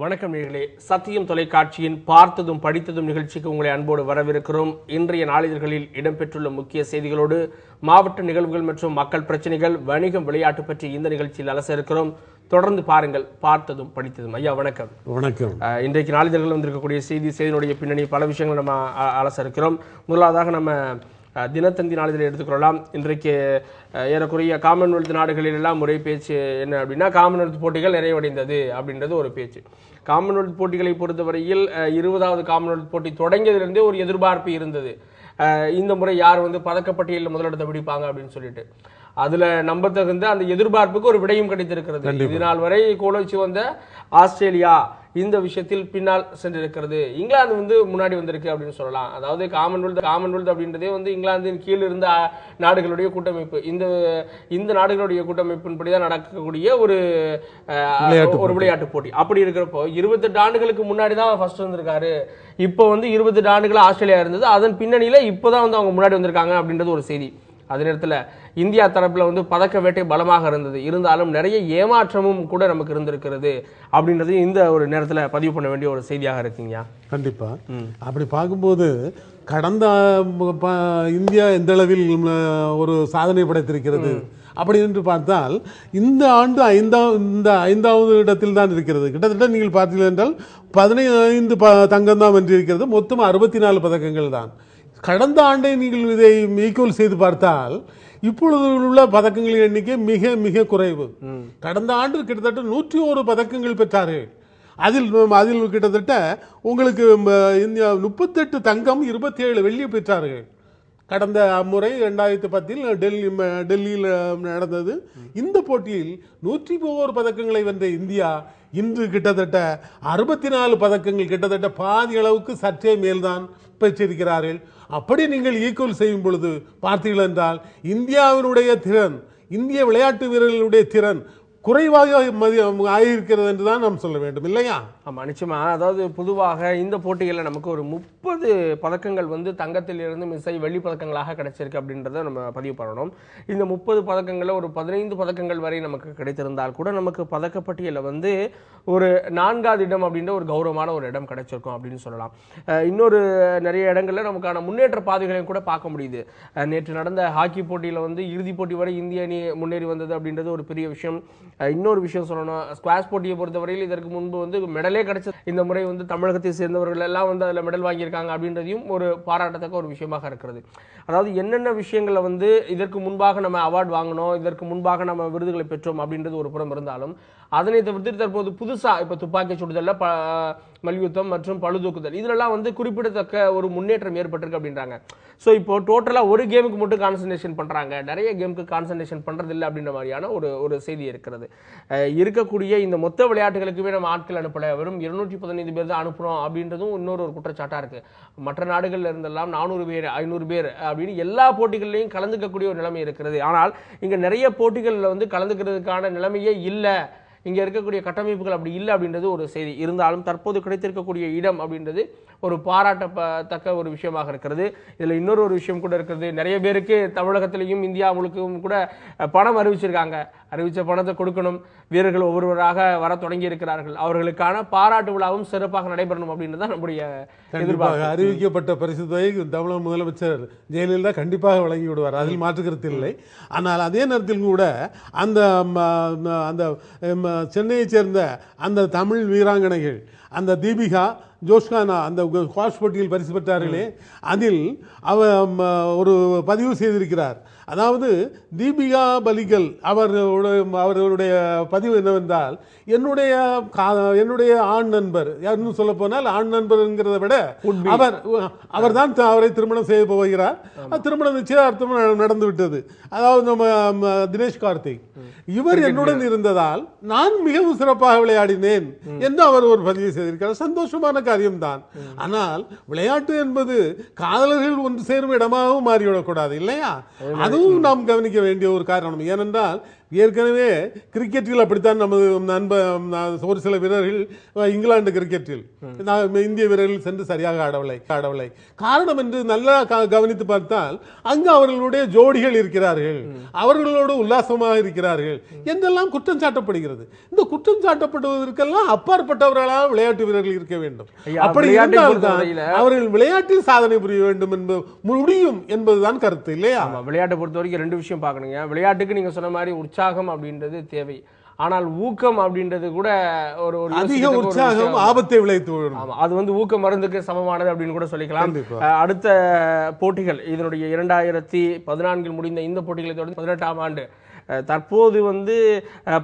வணக்கம் நேர்களே. சத்தியம் தொலைக்காட்சியின் பார்த்ததும் படித்ததும் நிகழ்ச்சிக்கு உங்களை அன்போடு வரவேற்கிறோம் இன்றைய நாளிதழ்களில் இடம்பெற்றுள்ள முக்கிய செய்திகளோடு மாவட்ட நிகழ்வுகள் மற்றும் மக்கள் பிரச்சனைகள் வணிகம் விளையாட்டு பற்றி இந்த நிகழ்ச்சியில் அலச இருக்கிறோம் தொடர்ந்து பாருங்கள். பார்த்ததும் படித்ததும். ஐயா வணக்கம். வணக்கம். இன்றைக்கு நாளிதழ்கள் வந்திருக்கக்கூடிய செய்தி செய்தியினுடைய பின்னணி பல விஷயங்கள் நம்ம அலச இருக்கிறோம் முதலாவதாக நம்ம தினத்தந்தி நாளிதழை எடுத்துக்கொள்ளலாம். இன்றைக்கு ஏறக்குறைய காமன்வெல்த் நாடுகளில் எல்லாம் ஒரே பேச்சு என்ன அப்படின்னா காமன்வெல்த் போட்டிகள் நிறைவடைந்தது அப்படின்றது ஒரு பேச்சு. காமன்வெல்த் போட்டிகளை பொறுத்தவரையில் இருபதாவது காமன்வெல்த் போட்டி தொடங்கியதிலிருந்தே ஒரு எதிர்பார்ப்பு இருந்தது. அஹ், இந்த முறை யார் வந்து பதக்கப்பட்டியலில் முதலிடத்தை பிடிப்பாங்க அப்படின்னு சொல்லிட்டு. அதுல நம்பத்தகுந்த அந்த எதிர்பார்ப்புக்கு ஒரு விடையும் கிடைத்திருக்கிறது. இது நாள் வரை கோலோச்சி வந்த ஆஸ்திரேலியா இந்த விஷயத்தில் பின்னால் சென்றிருக்கிறது. இங்கிலாந்து வந்து முன்னாடி வந்திருக்கு அப்படின்னு சொல்லலாம். அதாவது காமன்வெல்த் காமன்வெல்த் அப்படின்றதே வந்து இங்கிலாந்தின் கீழ் இருந்த நாடுகளுடைய கூட்டமைப்பு. இந்த இந்த நாடுகளுடைய கூட்டமைப்பின்படி தான் நடக்கக்கூடிய ஒரு ஒரு விளையாட்டு போட்டி. அப்படி இருக்கிறப்போ இருபத்தெட்டு ஆண்டுகளுக்கு முன்னாடி தான் ஃபர்ஸ்ட் வந்திருக்காரு. இப்போ வந்து இருபத்தெட்டு ஆண்டுகள் ஆஸ்திரேலியா இருந்தது. அதன் பின்னணியில இப்போதான் வந்து அவங்க முன்னாடி வந்திருக்காங்க அப்படின்றது ஒரு செய்தி. அதே நேரத்தில் இந்தியா தரப்புல வந்து பதக்க வேட்டை பலமாக இருந்தது. இருந்தாலும் நிறைய ஏமாற்றமும் கூட நமக்கு இருந்திருக்கிறது அப்படின்றது இந்த ஒரு நேரத்தில் பதிவு பண்ண வேண்டிய ஒரு செய்தியாக இருக்குங்கய்யா கண்டிப்பா. அப்படி பார்க்கும்போது கடந்த இந்தியா எந்த அளவில் ஒரு சாதனை படைத்திருக்கிறது அப்படி என்று பார்த்தால் இந்த ஆண்டு ஐந்தாம் இந்த ஐந்தாவது இடத்தில் தான் இருக்கிறது. கிட்டத்தட்ட நீங்கள் பார்த்தீர்கள் என்றால் பதினைந்து ப தங்கம் தான் வென்றிருக்கிறது. மொத்தம் அறுபத்தி நாலு பதக்கங்கள் தான். கடந்த ஆண்டை நீங்கள் இதை ஈக்குவல் செய்து பார்த்தால் இப்பொழுது உள்ள பதக்கங்களின் எண்ணிக்கை மிக மிக குறைவு. கடந்த ஆண்டு கிட்டத்தட்ட நூற்றி ஒரு பதக்கங்கள் பெற்றார்கள் அதில் அதில் கிட்டத்தட்ட உங்களுக்கு இந்தியா முப்பத்தெட்டு தங்கம் இருபத்தி ஏழு வெள்ளி பெற்றார்கள். கடந்த முறை ரெண்டாயிரத்தி பத்தில் டெல்லி டெல்லியில் நடந்தது. இந்த போட்டியில் நூற்றி ஒவ்வொரு பதக்கங்களை வென்ற இந்தியா இன்று கிட்டத்தட்ட அறுபத்தி நாலு பதக்கங்கள் கிட்டத்தட்ட பாதி அளவுக்கு சற்றே மேல்தான் பெற்றிருக்கிறார்கள் அப்படி நீங்கள் ஈக்குவல் செய்யும் பொழுது பார்த்தீர்கள் என்றால் இந்தியாவினுடைய திறன் இந்திய விளையாட்டு வீரர்களுடைய திறன் குறைவாக ஆகியிருக்கிறது என்று தான் நாம் சொல்ல வேண்டும் இல்லையா? ஆமாம் நிச்சயமாக அதாவது பொதுவாக இந்த போட்டிகளில் நமக்கு ஒரு முப்பது பதக்கங்கள் வந்து தங்கத்தில் இருந்து மிஸ் ஆகி வெள்ளி பதக்கங்களாக கிடைச்சிருக்கு அப்படின்றத நம்ம பதிவு பண்ணணும். இந்த முப்பது பதக்கங்களில் ஒரு பதினைந்து பதக்கங்கள் வரை நமக்கு கிடைத்திருந்தால் கூட நமக்கு பதக்கப்பட்டியலில் வந்து ஒரு நான்காவது இடம் அப்படின்ற ஒரு கௌரவமான ஒரு இடம் கிடைச்சிருக்கும் அப்படின்னு சொல்லலாம். இன்னொரு நிறைய இடங்களில் நமக்கான முன்னேற்ற பாதைகளையும் கூட பார்க்க முடியுது. நேற்று நடந்த ஹாக்கி போட்டியில் வந்து இறுதிப் போட்டி வரை இந்திய அணி முன்னேறி வந்தது அப்படின்றது ஒரு பெரிய விஷயம். இன்னொரு விஷயம் சொல்லணும் ஸ்குவாஷ் போட்டியை பொறுத்தவரையில் இதற்கு முன்பு வந்து மெடலே கிடைச்சது. இந்த முறை வந்து தமிழகத்தை சேர்ந்தவர்கள் எல்லாம் வந்து அதில் மெடல் வாங்கியிருக்காங்க அப்படின்றதையும் ஒரு பாராட்டத்தக்க ஒரு விஷயமாக இருக்கிறது. அதாவது என்னென்ன விஷயங்களை வந்து இதற்கு முன்பாக நம்ம அவார்ட் வாங்கினோம் இதற்கு முன்பாக நம்ம விருதுகளை பெற்றோம் அப்படின்றது ஒரு புறம் இருந்தாலும் அதனை தவிர்த்து தற்போது புதுசாக இப்போ துப்பாக்கி சுடுதலில் ப மல்யுத்தம் மற்றும் பழுதூக்குதல். இதிலெல்லாம் வந்து குறிப்பிடத்தக்க ஒரு முன்னேற்றம் ஏற்பட்டிருக்கு அப்படின்றாங்க. ஸோ இப்போ டோட்டலாக ஒரு கேமுக்கு மட்டும் கான்சன்ட்ரேஷன் பண்ணுறாங்க நிறைய கேமுக்கு கான்சன்ட்ரேஷன் பண்ணுறது இல்லை அப்படின்ற மாதிரியான ஒரு ஒரு செய்தி இருக்கிறது. இருக்கக்கூடிய இந்த மொத்த விளையாட்டுகளுக்குமே நம்ம ஆட்கள் அனுப்பலை. வெறும் இருநூற்றி பதினைந்து பேர் தான் அனுப்புகிறோம் அப்படின்றதும் இன்னொரு ஒரு குற்றச்சாட்டாக இருக்குது மற்ற நாடுகளில் இருந்தெல்லாம் நானூறு பேர் ஐநூறு பேர் அப்படின்னு எல்லா போட்டிகள்லையும் கலந்துக்கக்கூடிய ஒரு நிலைமை இருக்கிறது. ஆனால் இங்கே நிறைய போட்டிகளில் வந்து கலந்துக்கிறதுக்கான நிலைமையே இல்லை. இங்கே இருக்கக்கூடிய கட்டமைப்புகள் அப்படி இல்லை அப்படின்றது ஒரு செய்தி. இருந்தாலும் தற்போது கிடைத்திருக்கக்கூடிய இடம் அப்படின்றது ஒரு பாராட்டத்தக்க ஒரு விஷயமாக இருக்கிறது. இதில் இன்னொரு ஒரு விஷயம் கூட இருக்கிறது. நிறைய பேருக்கு தமிழகத்திலையும் இந்தியா முழுக்கவும் கூட பணம் அறிவிச்சிருக்காங்க. அறிவிச்ச பணத்தை கொடுக்கணும். வீரர்கள் ஒவ்வொருவராக வர தொடங்கி இருக்கிறார்கள். அவர்களுக்கான பாராட்டு விழாவும் சிறப்பாக நடைபெறணும் அப்படின்றது தான் நம்முடைய எதிர்பார்ப்பு. அறிவிக்கப்பட்ட பரிசு தொகை தமிழக முதலமைச்சர் ஜெயலலிதா கண்டிப்பாக வழங்கி விடுவார். அதில் மாற்றுக்கருத்து இல்லை. ஆனால் அதே நேரத்தில் கூட அந்த அந்த சென்னையைச் சேர்ந்த அந்த தமிழ் வீராங்கனைகள் அந்த தீபிகா ஜோஷ்கானா அந்த ஸ்குவாஷ் போட்டியில் பரிசு பெற்றார்களே. அதில் அவ ம, ஒரு பதிவு செய்திருக்கிறார். அதாவது தீபிகா பலிகல் அவர்களுடைய அவர்களுடைய பதிவு என்னவென்றால் என்னுடைய என்னுடைய ஆண் நண்பர் யாருன்னு சொல்ல போனால் ஆண் நண்பர் என்கிறத விட அவர் அவர் தான் அவரை திருமணம் செய்ய போகிறார். அது திருமணம் நிச்சயார்த்தம் ந- நடந்து விட்டது. அதாவது நம்ம தினேஷ் கார்த்திக் இவர் என்னுடன் இருந்ததால் நான் மிகவும் சிறப்பாக விளையாடினேன் என்று அவர் ஒரு பதிவு செய்திருக்கிறார். சந்தோஷமான காரியம்தான். ஆனால் விளையாட்டு என்பது காதலர்கள் ஒன்று சேரும் இடமாகவும் மாறிவிடக்கூடாது இல்லையா? அதுவும் நாம் கவனிக்க வேண்டிய ஒரு காரணம் ஏனென்றால் ஏற்கனவே கிரிக்கெட்டில் அப்படித்தான் நமது நண்ப ஒரு சில வீரர்கள் இங்கிலாந்து கிரிக்கெட்டில் இந்திய வீரர்கள் சென்று சரியாக ஆடவில்லை ஆடவில்லை. காரணம் என்று நல்லா கவனித்து பார்த்தால் அங்கு அவர்களுடைய ஜோடிகள் இருக்கிறார்கள். அவர்களோடு உல்லாசமாக இருக்கிறார்கள். என்றெல்லாம் குற்றம் சாட்டப்படுகிறது. இந்த குற்றம் சாட்டப்படுவதற்கெல்லாம் அப்பாற்பட்டவர்களாக விளையாட்டு வீரர்கள் இருக்க வேண்டும். அப்படி இருந்தால்தான் அவர்கள் விளையாட்டில் சாதனை புரிய வேண்டும் என்பது முடியும் என்பதுதான் கருத்து இல்லையா? விளையாட்டை பொறுத்த வரைக்கும் ரெண்டு விஷயம் பார்க்கணுங்க. விளையாட்டுக்கு நீங்க சொன்ன மாதிரி உற்சாகம் அப்படின்றது தேவை. ஆனால் ஊக்கம் அப்படின்றது கூட ஒரு ஒரு அதிக உற்சாகம். ஆபத்தை விளைத்து விடும் ஆமா அது வந்து ஊக்க மருந்துக்கு சமமானது அப்படின்னு கூட சொல்லிக்கலாம். அடுத்த போட்டிகள் இதனுடைய இரண்டாயிரத்தி பதினான்கில் முடிந்த இந்த போட்டிகளை தொடர்ந்து பதினெட்டாம் ஆண்டு தற்போது வந்து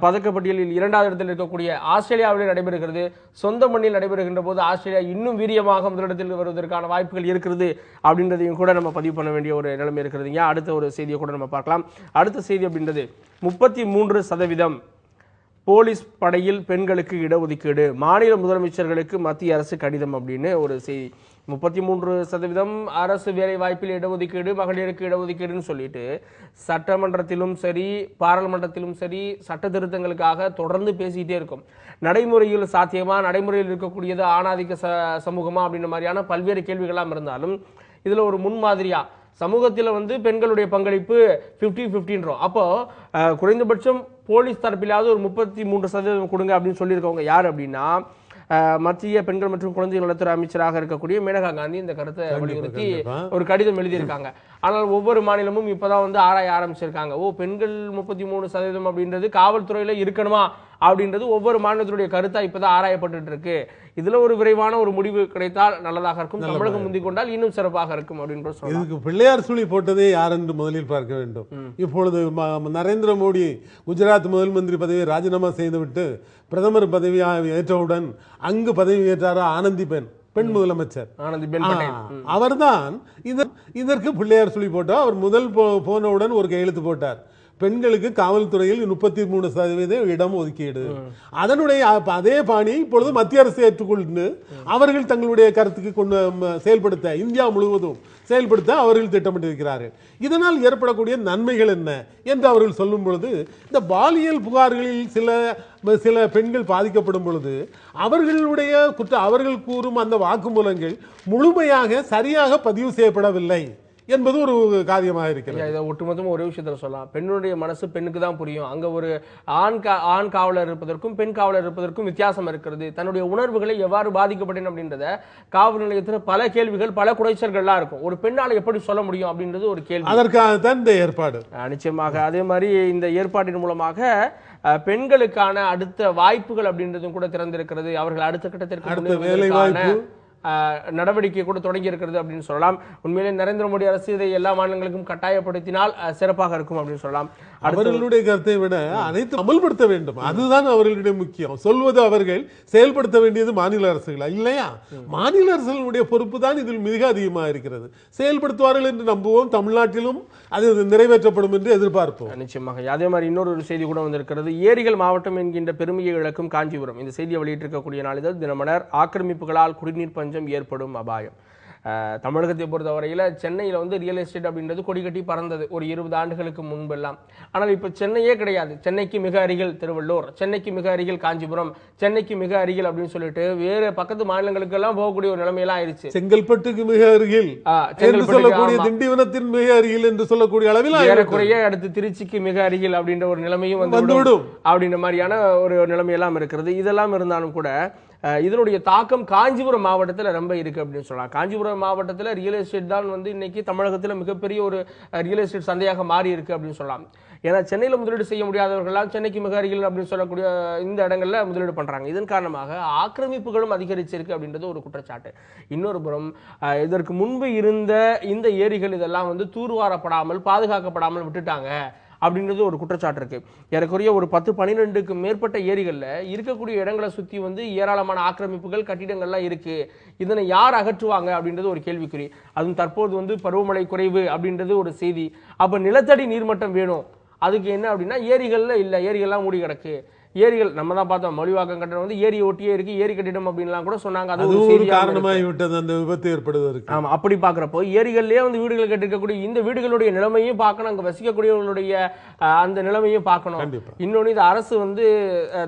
பதக்கப்பட்டியலில் இரண்டாவது இடத்தில் இருக்கக்கூடிய ஆஸ்திரேலியாவிலே நடைபெறுகிறது. சொந்த மண்ணில் நடைபெறுகின்ற போது ஆஸ்திரேலியா இன்னும் வீரியமாக முதலிடத்தில் வருவதற்கான வாய்ப்புகள் இருக்கிறது அப்படின்றதையும் கூட நம்ம பதிவு பண்ண வேண்டிய ஒரு நிலைமை இருக்கிறதுங்க அடுத்த ஒரு செய்தியை கூட நம்ம பார்க்கலாம். அடுத்த செய்தி அப்படின்றது முப்பத்தி மூன்று சதவீதம் போலீஸ் படையில் பெண்களுக்கு இடஒதுக்கீடு மாநில முதலமைச்சர்களுக்கு மத்திய அரசு கடிதம் அப்படின்னு ஒரு செய்தி முப்பத்தி மூன்று சதவீதம் அரசு வேலை வாய்ப்பில் இடஒதுக்கீடு மகளிருக்கு இடஒதுக்கீடுன்னு சொல்லிட்டு சட்டமன்றத்திலும் சரி பாராளுமன்றத்திலும் சரி சட்ட திருத்தங்களுக்காக தொடர்ந்து பேசிக்கிட்டே இருக்கும். நடைமுறையில் சாத்தியமா நடைமுறையில் இருக்கக்கூடியது ஆணாதிக்க ச சமூகமா அப்படின்ற மாதிரியான பல்வேறு கேள்விகள்லாம் இருந்தாலும் இதில் ஒரு முன்மாதிரியா? சமூகத்தில் வந்து பெண்களுடைய பங்களிப்பு ஃபிஃப்டி ஃபிஃப்டின்றோம் அப்போ குறைந்தபட்சம் போலீஸ் தரப்பிலாவது ஒரு முப்பத்தி மூன்று சதவீதம் கொடுங்க அப்படின்னு சொல்லியிருக்கவங்க யார் அப்படின்னா மத்திய பெண்கள் மற்றும் குழந்தைகள் நலத்துறை அமைச்சராக இருக்கக்கூடிய மேனகா காந்தி இந்த கருத்தை வலியுறுத்தி. ஒரு கடிதம் எழுதியிருக்காங்க. ஆனால் ஒவ்வொரு மாநிலமும் இப்பதான் வந்து ஆராய ஆரம்பிச்சிருக்காங்க. ஓ பெண்கள் முப்பத்தி மூணு சதவீதம் அப்படின்றது காவல்துறையில இருக்கணுமா? அப்படின்றது ஒவ்வொரு மாநிலத்துடைய கருத்தா இப்பதான் ஆராயப்பட்டுட்டு இருக்கு இதுல ஒரு விரைவான ஒரு முடிவு கிடைத்தால் நல்லதாக இருக்கும். தமிழகம் முந்திக் கொண்டால் இன்னும் சிறப்பாக இருக்கும் அப்படின்னு சொல்லலாம் இதுக்கு பிள்ளையார் சுழி போட்டதே யார் என்று முதலில் பார்க்க வேண்டும். இப்பொழுது நரேந்திர மோடி குஜராத் முதல் மந்திரி பதவியை ராஜினாமா செய்துவிட்டு பிரதமர் பதவியாக ஏற்றவுடன் அங்கு பதவி ஏற்றாரா ஆனந்தி பெண் பெண் முதலமைச்சர். அவர்தான் இதற்- இதற்கு பிள்ளையார் சொல்லி போட்டார் அவர் முதல் போனவுடன் ஒரு கையெழுத்து போட்டார். பெண்களுக்கு காவல்துறையில் முப்பத்தி மூணு சதவீத இடம் ஒதுக்கீடு. அதனுடைய அதே பாணி இப்பொழுது மத்திய அரசு ஏற்றுக்கொண்டு அவர்கள் தங்களுடைய கருத்துக்கு கொண்டு செயல்படுத்த இந்தியா முழுவதும் செயல்படுத்த அவர்கள் திட்டமிட்டிருக்கிறார்கள். இதனால் ஏற்படக்கூடிய நன்மைகள் என்ன என்று அவர்கள் சொல்லும் பொழுது இந்த பாலியல் புகார்களில் சில சில பெண்கள் பாதிக்கப்படும் பொழுது அவர்களுடைய குற்ற அவர்கள் கூறும் அந்த வாக்குமூலங்கள் முழுமையாக சரியாக பதிவு செய்யப்படவில்லை. என்பது ஒரு காரியமாக இருக்கிறது. இதை ஒட்டுமொத்தமா ஒரே விஷயத்துல சொல்லலாம். பெண்ணுடைய மனசு பெண்ணுக்கு தான் புரியும். அங்க ஒரு ஆண் கா ஆண் காவலர் இருப்பதற்கும் பெண் காவலர் இருப்பதற்கும் வித்தியாசம் இருக்கிறது. தன்னுடைய உணர்வுகளை எவ்வாறு பாதிக்கப்பட்டேன் அப்படின்றத காவல் நிலையத்துல பல கேள்விகள் பல குறைச்சல்கள்லாம் இருக்கும். ஒரு பெண்ணால எப்படி சொல்ல முடியும் அப்படின்றது ஒரு கேள்வி. அதற்காகத்தான் இந்த ஏற்பாடு. நிச்சயமாக. அதே மாதிரி இந்த ஏற்பாட்டின் மூலமாக பெண்களுக்கான அடுத்த வாய்ப்புகள் அப்படின்றதும் கூட திறந்திருக்கிறது. அவர்கள் அடுத்த கட்டத்திற்கு வேலை வாய்ப்பு. நடவடிக்கை கூட தொடங்கி இருக்கிறது அப்படின்னு சொல்லலாம். உண்மையிலே நரேந்திர மோடி அரசு இதை எல்லா மாநிலங்களுக்கும் கட்டாயப்படுத்தினால் சிறப்பாக இருக்கும் அப்படின்னு சொல்லலாம். அவர்களுடைய கருத்தை விட அனைத்து அமல்படுத்த வேண்டும். அதுதான் அவர்களுடைய முக்கியம். சொல்வது அவர்கள் செயல்படுத்த வேண்டியது மாநில அரசுகள்? இல்லையா? மாநில அரசுகளுடைய பொறுப்பு தான் இதில் மிக அதிகமாக இருக்கிறது. செயல்படுத்துவார்கள் என்று நம்புவோம். தமிழ்நாட்டிலும் அது நிறைவேற்றப்படும் என்று எதிர்பார்ப்போம். நிச்சயமாக. அதே மாதிரி இன்னொரு ஒரு செய்தி கூட வந்திருக்கிறது. ஏரிகள் மாவட்டம் என்கின்ற பெருமையை இழக்கும் காஞ்சிபுரம். இந்த செய்தியை வெளியிட்டிருக்கக்கூடிய நாளிதழ் தினமலர். ஆக்கிரமிப்புகளால் குடிநீர் பஞ்சம் ஏற்படும் அபாயம் தமிழகத்தை பொறுத்தவரையில சென்னையில வந்து ரியல் எஸ்டேட் அப்படின்றது கொடி கட்டி பறந்தது ஒரு இருபது ஆண்டுகளுக்கு முன்பெல்லாம் ஆனால் இப்ப சென்னையே கிடையாது சென்னைக்கு மிக அருகில் திருவள்ளூர் சென்னைக்கு மிக அருகில் காஞ்சிபுரம் சென்னைக்கு மிக அருகில் அப்படின்னு சொல்லிட்டு வேறு பக்கத்து மாநிலங்களுக்கெல்லாம் போகக்கூடிய ஒரு நிலைமையெல்லாம் ஆயிடுச்சு செங்கல்பட்டுக்கு மிக அருகில் என்று சொல்லக்கூடிய. திண்டிவனத்தின் மிக அருகில் என்று சொல்லக்கூடிய அளவில். ஏறக்குறைய அடுத்து திருச்சிக்கு மிக அருகில் அப்படின்ற ஒரு நிலைமையும் வந்து. அப்படின்ற மாதிரியான ஒரு நிலைமையெல்லாம் இருக்கிறது இதெல்லாம் இருந்தாலும் கூட இதனுடைய தாக்கம் காஞ்சிபுரம் மாவட்டத்தில் ரொம்ப இருக்குது அப்படின்னு சொல்லலாம். காஞ்சிபுரம் மாவட்டத்தில் ரியல் எஸ்டேட் தான் வந்து இன்றைக்கி தமிழகத்தில் மிகப்பெரிய ஒரு ரியல் எஸ்டேட் சந்தையாக மாறி இருக்குது அப்படின்னு சொல்லலாம். ஏன்னா சென்னையில் முதலீடு செய்ய முடியாதவர்கள்லாம் சென்னைக்கு மிக அருகில் அப்படின்னு சொல்லக்கூடிய இந்த இடங்களில் முதலீடு பண்ணுறாங்க இதன் காரணமாக ஆக்கிரமிப்புகளும் அதிகரிச்சிருக்கு அப்படின்றது ஒரு குற்றச்சாட்டு. இன்னொரு புறம் இதற்கு முன்பு இருந்த இந்த ஏரிகள் இதெல்லாம் வந்து தூர்வாரப்படாமல் பாதுகாக்கப்படாமல் விட்டுட்டாங்க. அப்படின்றது ஒரு குற்றச்சாட்டு இருக்கு. ஏறக்குறைய ஒரு பத்து பன்னிரெண்டுக்கு மேற்பட்ட ஏரிகளில் இருக்கக்கூடிய இடங்களை சுத்தி வந்து ஏராளமான ஆக்கிரமிப்புகள் கட்டிடங்கள்லாம் இருக்கு. இதனை யார் அகற்றுவாங்க அப்படின்றது ஒரு கேள்விக்குறி. அதுவும் தற்போது வந்து பருவமழை குறைவு அப்படின்றது ஒரு செய்தி. அப்ப நிலத்தடி நீர்மட்டம் வேணும். அதுக்கு என்ன அப்படின்னா ஏரிகளில் இல்லை ஏரிகள்லாம் மூடி கிடக்கு ஏரிகள் நம்ம தான் பார்த்தோம் மொழிவாக்கம் கட்டணம் வந்து ஏரி ஒட்டியே இருக்கு ஏரி கட்டிடம் அப்படின்லாம் கூட சொன்னாங்க அது ஒரு. காரணமாகி விட்டது அந்த விபத்து ஏற்படுவதற்கு ஆமா அப்படி பாக்குறப்போ ஏரிகள்லயே வந்து வீடுகள் கட்டிருக்கக்கூடிய இந்த வீடுகளுடைய நிலைமையும் பார்க்கணும் அங்க வசிக்கக்கூடியவர்களுடைய அந்த நிலைமையும் பார்க்கணும். இன்னொன்னு இது அரசு வந்து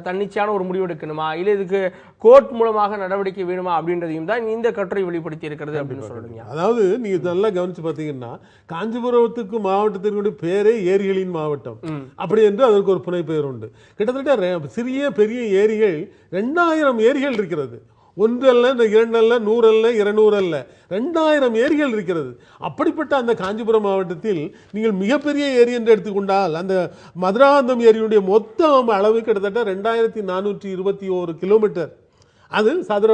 தன்னிச்சையான ஒரு முடிவு எடுக்கணுமா இல்ல இதுக்கு கோர்ட் மூலமாக நடவடிக்கை வேணுமா அப்படின்றதையும் தான் இந்த கட்டுரை வெளிப்படுத்தி இருக்கிறது அப்படின்னு சொல்றீங்க. அதாவது நீங்க நல்லா கவனிச்சு பார்த்தீங்கன்னா காஞ்சிபுரத்துக்கு மாவட்டத்தினுடைய பேரே ஏரிகளின் மாவட்டம். அப்படி என்று அதற்கு ஒரு புனை பெயர் உண்டு. கிட்டத்தட்ட சிறிய பெரிய ஏரிகள் ரெண்டாயிரம் ஏரிகள் இருக்கிறது. ஒன்றல்ல இந்த இரண்டல்ல நூறல்ல இருநூறு அல்ல ரெண்டாயிரம் ஏரிகள் இருக்கிறது. அப்படிப்பட்ட அந்த காஞ்சிபுரம் மாவட்டத்தில் நீங்கள் மிகப்பெரிய ஏரி என்று எடுத்துக்கொண்டால் அந்த மதுராந்தம் ஏரியுடைய மொத்த அளவு கிட்டத்தட்ட ரெண்டாயிரத்தி நானூற்றி இருபத்தி ஓரு கிலோமீட்டர். அது சதுர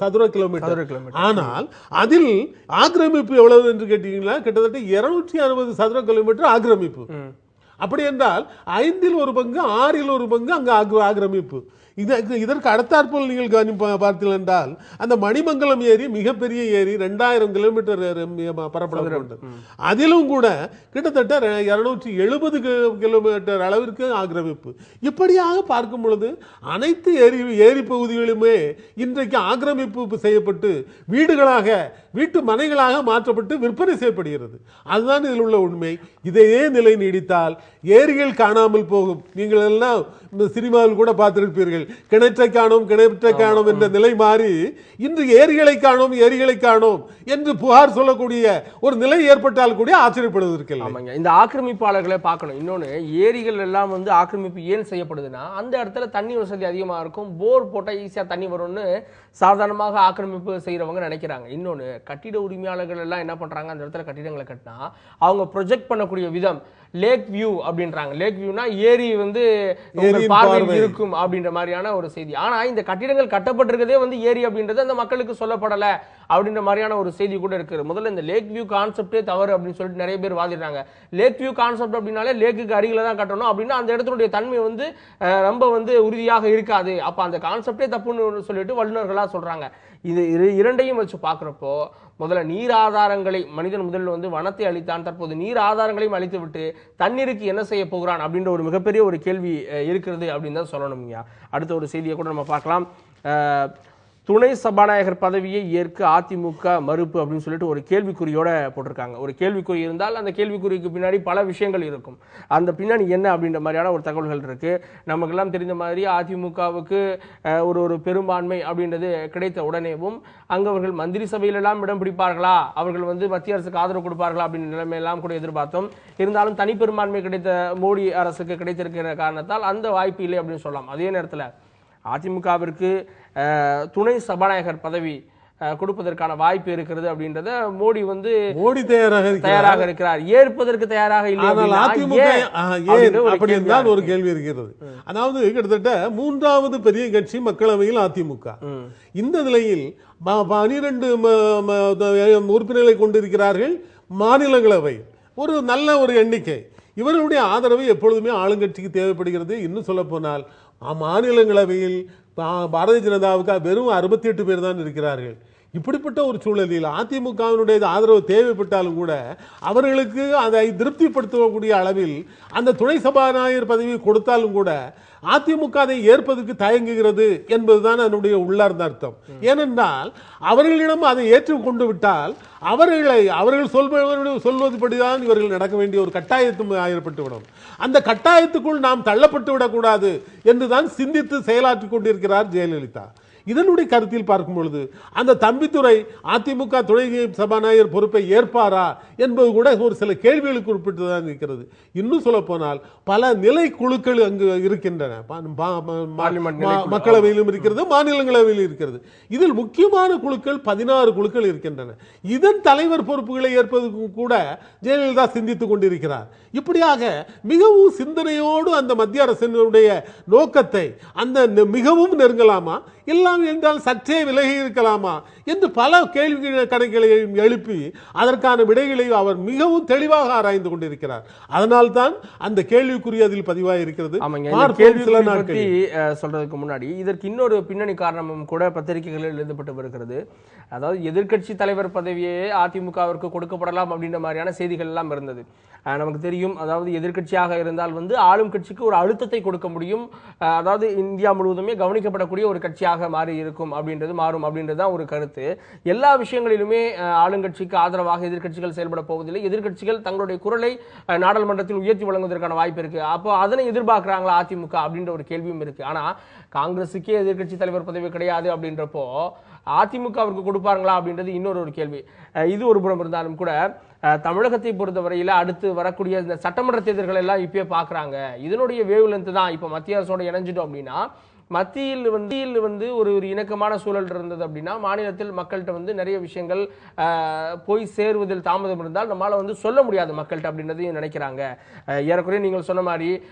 சதுர கிலோமீட்டர். ஆனால் அதில் ஆக்கிரமிப்பு எவ்வளவு என்று கேட்டீங்கன்னா கிட்டத்தட்ட இருநூற்றி அறுபது சதுர கிலோமீட்டர் ஆக்கிரமிப்பு. அப்படி என்றால் ஐந்தில் ஒரு பங்கு ஆறில் ஒரு பங்கு அங்கு ஆக்கிரமிப்பு. இதற்கு இதற்கு அடுத்தாற்போல் நீங்கள் கவனி பார்த்தீர்கள் என்றால் அந்த மணிமங்கலம் ஏரி மிகப்பெரிய ஏரி ரெண்டாயிரம் கிலோமீட்டர் பரப்பளவு கொண்டது. அதிலும் கூட கிட்டத்தட்ட இருநூற்றி எழுபது கிலோமீட்டர் அளவிற்கு ஆக்கிரமிப்பு. இப்படியாக பார்க்கும் பொழுது அனைத்து ஏரி ஏரி பகுதிகளுமே இன்றைக்கு ஆக்கிரமிப்பு செய்யப்பட்டு வீடுகளாக வீட்டு மனைகளாக மாற்றப்பட்டு விற்பனை செய்யப்படுகிறது. அதுதான் இதில் உள்ள உண்மை. இதையே நிலை நீடித்தால் ஏரிகள் காணாமல் போகும். நீங்கள் எல்லாம் இந்த சினிமாவில் கூட பார்த்திருப்பீர்கள். கிணற்றை காணோம் கிணற்றை காணோம் என்ற நிலை மாறி இன்று ஏரிகளை காணோம் ஏரிகளை காணோம் என்று புகார் சொல்லக்கூடிய ஒரு நிலை ஏற்பட்டால் கூட ஆச்சரியப்படுவதற்கில்லை. ஆமாங்க. இந்த ஆக்கிரமிப்பாளர்களை பார்க்கணும். இன்னொன்னு ஏரிகள் எல்லாம் வந்து ஆக்கிரமிப்பு ஏன் செய்யப்படுதுன்னா அந்த இடத்துல தண்ணி வசதி அதிகமா இருக்கும் போர் போட்டா ஈஸியா தண்ணி வரும்னு சாதாரணமாக ஆக்கிரமிப்பு செய்யறவங்க நினைக்கிறாங்க. இன்னொன்னு கட்டிட உரிமையாளர்கள் எல்லாம் என்ன பண்றாங்க? அந்த இடத்துல கட்டிடங்களை கட்டினா அவங்க ப்ரொஜெக்ட் பண்ணக்கூடிய விதம் லேக் வியூ அப்படின்றாங்க. லேக் வியூனா ஏரி வந்து பார்வையில் பார்வை. இருக்கும் அப்படின்ற மாதிரியான ஒரு செய்தி. ஆனா இந்த கட்டிடங்கள் கட்டப்பட்டிருக்கதே வந்து ஏரி அப்படின்றது அந்த மக்களுக்கு சொல்லப்படல. அப்படின்ற மாதிரியான ஒரு செய்தி கூட இருக்குது முதல்ல இந்த லேக் வியூ கான்செப்டே தவறு அப்படின்னு சொல்லிட்டு நிறைய பேர் வாதிடுறாங்க. லேக் வியூ கான்செப்ட் அப்படின்னாலே லேக்குக்கு அருகில் தான் கட்டணும். அப்படின்னா அந்த இடத்தினுடைய தன்மை வந்து ரொம்ப வந்து உறுதியாக இருக்காது. அப்போ அந்த கான்செப்டே தப்புன்னு சொல்லிட்டு வல்லுநர்களாக சொல்கிறாங்க இது இரு- இரண்டையும் வச்சு பார்க்குறப்போ முதல்ல நீர் ஆதாரங்களை மனிதன் முதலில் வந்து வனத்தை அழித்தான் தற்போது நீர் ஆதாரங்களையும் அழித்து விட்டு தண்ணீருக்கு என்ன செய்ய போகிறான் அப்படின்ற ஒரு மிகப்பெரிய ஒரு கேள்வி இருக்கிறது அப்படின்னு தான் சொல்லணும்யா அடுத்த ஒரு செய்தியை கூட நம்ம பார்க்கலாம். துணை சபாநாயகர் பதவியை ஏற்க அதிமுக மறுப்பு அப்படின்னு சொல்லிட்டு ஒரு கேள்விக்குறியோட போட்டிருக்காங்க. ஒரு கேள்விக்குறி இருந்தால் அந்த கேள்விக்குறிக்கு பின்னாடி பல விஷயங்கள் இருக்கும். அந்த பின்னாடி என்ன அப்படின்ற மாதிரியான ஒரு தகவல்கள் இருக்கு. நமக்கெல்லாம் தெரிந்த மாதிரி அதிமுகவுக்கு ஒரு ஒரு பெரும்பான்மை அப்படின்றது கிடைத்த உடனேவும் அங்கே அவர்கள் மந்திரி சபையிலெல்லாம் இடம் பிடிப்பார்களா? அவர்கள் வந்து மத்திய அரசுக்கு ஆதரவு கொடுப்பார்களா அப்படின்ற நிலைமையெல்லாம் கூட எதிர்பார்த்தோம். இருந்தாலும் தனி பெரும்பான்மை கிடைத்த மோடி அரசுக்கு கிடைத்திருக்கிற காரணத்தால் அந்த வாய்ப்பு இல்லை அப்படின்னு சொல்லலாம். அதே நேரத்தில் அதிமுகவிற்கு துணை சபாநாயகர் பதவி கொடுப்பதற்கான வாய்ப்பு இருக்கிறது அப்படின்றத மோடி வந்து மோடி தயாராக இருக்கிறார். தயாராக இருக்கிறார். ஏற்பதற்கு தயாராக இல்லை அப்படி என்றால் ஒரு. கேள்வி இருக்கிறது. அதாவது கிட்டத்தட்ட மூன்றாவது பெரிய கட்சி மக்களவையில் அதிமுக. இந்த நிலையில் பனிரெண்டு உறுப்பினர்களை கொண்டிருக்கிறார்கள் மாநிலங்களவை. ஒரு நல்ல ஒரு எண்ணிக்கை. இவர்களுடைய ஆதரவு எப்பொழுதுமே ஆளுங்கட்சிக்கு தேவைப்படுகிறது. இன்னும் சொல்ல போனால் மாநிலங்களவையில் பாரதிய ஜனதாவுக்கு வெறும் அறுபத்தி எட்டு பேர் தான் இருக்கிறார்கள். இப்படிப்பட்ட ஒரு சூழலில் அதிமுகவினுடைய ஆதரவு தேவைப்பட்டாலும் கூட அவர்களுக்கு அதை திருப்திப்படுத்தக்கூடிய அளவில் அந்த துணை சபாநாயகர் பதவி கொடுத்தாலும் கூட அதிமுக அதை ஏற்பதற்கு தயங்குகிறது என்பதுதான் அதனுடைய உள்ளார்ந்த அர்த்தம். ஏனென்றால் அவர்களிடம் அதை ஏற்றுக்கொண்டு விட்டால் அவர்களை அவர்கள் சொல்பவர்கள் சொல்வதுபடிதான் இவர்கள் நடக்க வேண்டிய ஒரு கட்டாயத்தும் ஏற்பட்டுவிடும் அந்த கட்டாயத்துக்குள் நாம் தள்ளப்பட்டு விடக்கூடாது என்றுதான் சிந்தித்து செயலாற்றிக் கொண்டிருக்கிறார் ஜெயலலிதா. இதனுடைய கருத்தில் பார்க்கும் பொழுது அந்த தம்பித்துறை அதிமுக துணை சபாநாயகர் பொறுப்பை ஏற்பாரா என்பது கூட ஒரு சில கேள்விகளுக்கு உட்பட்டு தான் இருக்கிறது. இன்னும் சொல்ல போனால் பல நிலை குழுக்கள் அங்கு இருக்கின்றன. மக்களவையிலும் இருக்கிறது மாநிலங்களவையிலும் இருக்கிறது. இதில் முக்கியமான குழுக்கள் பதினாறு குழுக்கள் இருக்கின்றன. இதன் தலைவர் பொறுப்புகளை ஏற்பதற்கு கூட ஜெயலலிதா சிந்தித்துக் கொண்டிருக்கிறார். இப்படியாக மிகவும் சிந்தனையோடு அந்த மத்திய அரசினுடைய நோக்கத்தை அந்த மிகவும் நெருங்கலாமா? இல்ல இருக்கலாம் என்றால் சற்றே விலகி இருக்கலாமா? என்று பல கேள்வி கணக்குகளையும் எழுப்பி அதற்கான விடைகளை அவர் மிகவும் தெளிவாக ஆராய்ந்து கொண்டிருக்கிறார். அதனால்தான் அந்த கேள்விக்குரிய அதில் பதிவாக இருக்கிறது சொல்றதுக்கு முன்னாடி இதற்கு இன்னொரு பின்னணி காரணமும் கூட பத்திரிகைகளில் எழுதப்பட்டு வருகிறது. அதாவது எதிர்க்கட்சி தலைவர் பதவியே அதிமுகவிற்கு கொடுக்கப்படலாம் அப்படின்ற மாதிரியான செய்திகள் எல்லாம் இருந்தது. நமக்கு தெரியும் அதாவது எதிர்க்கட்சியாக இருந்தால் வந்து ஆளும் கட்சிக்கு ஒரு அழுத்தத்தை கொடுக்க முடியும். அதாவது இந்தியா முழுவதுமே கவனிக்கப்படக்கூடிய ஒரு கட்சியாக மாறி இருக்கும் அப்படின்றது மாறும் அப்படின்றது தான் ஒரு கருத்து. எல்லா விஷயங்களிலுமே ஆளுங்கட்சிக்கு ஆதரவாக எதிர்க்கட்சிகள் செயல்பட போவதில்லை. எதிர்க்கட்சிகள் தங்களுடைய குரலை நாடாளுமன்றத்தில் உயர்த்தி வழங்குவதற்கான வாய்ப்பு இருக்கு. அப்போ அதனை எதிர்பார்க்குறாங்களா அதிமுக அப்படின்ற ஒரு கேள்வியும் இருக்கு. ஆனா காங்கிரஸுக்கே எதிர்க்கட்சி தலைவர் பதவி கிடையாது அப்படின்றப்போ அதிமுகவிற்கு கொடுப்பாங்களா அப்படின்றது இன்னொரு ஒரு கேள்வி. இது ஒரு புறம் இருந்தாலும் கூட தமிழகத்தை பொறுத்தவரையில் அடுத்து வரக்கூடிய இந்த சட்டமன்ற தேர்தல்கள் எல்லாம் இப்பயே பார்க்குறாங்க. இதனுடைய வேவ் தான் இப்போ மத்திய அரசோட இணைஞ்சிட்டோம் அப்படின்னா மத்தியில் வந்து வந்து ஒரு ஒரு இணக்கமான சூழல் இருந்தது அப்படின்னா மாநிலத்தில் மக்கள்கிட்ட வந்து நிறைய விஷயங்கள் போய் சேருவதில் தாமதம் இருந்தால் நம்மளால் வந்து சொல்ல முடியாது மக்கள்கிட்ட அப்படின்றதையும் நினைக்கிறாங்க. ஏறக்குறைய நீங்கள் சொன்ன மாதிரி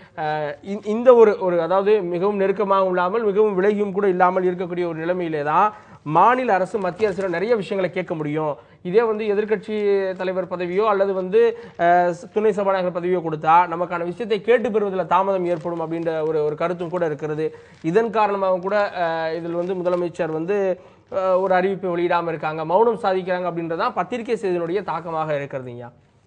இந்த- இந்த ஒரு ஒரு அதாவது மிகவும் நெருக்கமாகவும் இல்லாமல் மிகவும் விலகியும் கூட இல்லாமல் இருக்கக்கூடிய ஒரு நிலைமையிலே தான் மாநில அரசு மத்திய அரசு நிறைய விஷயங்களை கேட்க முடியும். இதே வந்து எதிர்க்கட்சி தலைவர் பதவியோ அல்லது வந்து துணை சபாநாயகர் பதவியோ கொடுத்தா நமக்கான விஷயத்தை கேட்டு பெறுவதில் தாமதம் ஏற்படும் அப்படின்ற ஒரு ஒரு கருத்தும் கூட இருக்கிறது. இதன் காரணமாக கூட இதில் வந்து முதலமைச்சர் வந்து ஒரு அறிவிப்பை வெளியிடாமல் இருக்காங்க. மௌனம் சாதிக்கிறாங்க அப்படின்றதான் பத்திரிகை செய்தியினுடைய தாக்கமாக இருக்கிறதுங்க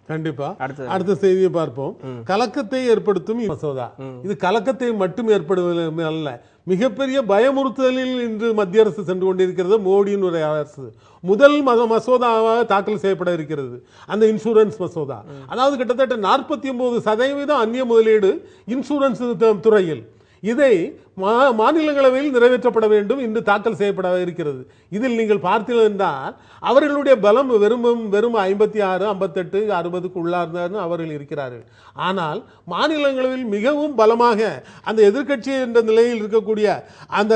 கண்டிப்பா. அடுத்த செய்தியை பார்ப்போம். கலக்கத்தை ஏற்படுத்தும் மசோதா. இது கலக்கத்தை மட்டும் ஏற்படுவது அல்ல. மிகப்பெரிய பயமுறுத்தலில் இன்று மத்திய அரசு சென்று கொண்டிருக்கிறது மோடியினுடைய அரசு. முதல் மத மசோதாவாக தாக்கல் செய்யப்பட இருக்கிறது. அந்த இன்சூரன்ஸ் மசோதா. அதாவது கிட்டத்தட்ட நாற்பத்தி ஒன்பது சதவீதம் அந்நிய முதலீடு இன்சூரன்ஸ் துறையில். இதை மா மாநிலங்களவையில் நிறைவேற்றப்பட வேண்டும் இன்று தாக்கல் செய்யப்பட இருக்கிறது. இதில் நீங்கள் பார்த்தீர்கள் என்றால் அவர்களுடைய பலம் வெறும் வெறும் ஐம்பத்தி ஆறு ஐம்பத்தெட்டு அறுபதுக்கு உள்ளார்ந்தார்னு அவர்கள் இருக்கிறார்கள். ஆனால் மாநிலங்களவையில் மிகவும் பலமாக அந்த எதிர்க்கட்சி என்ற நிலையில் இருக்கக்கூடிய அந்த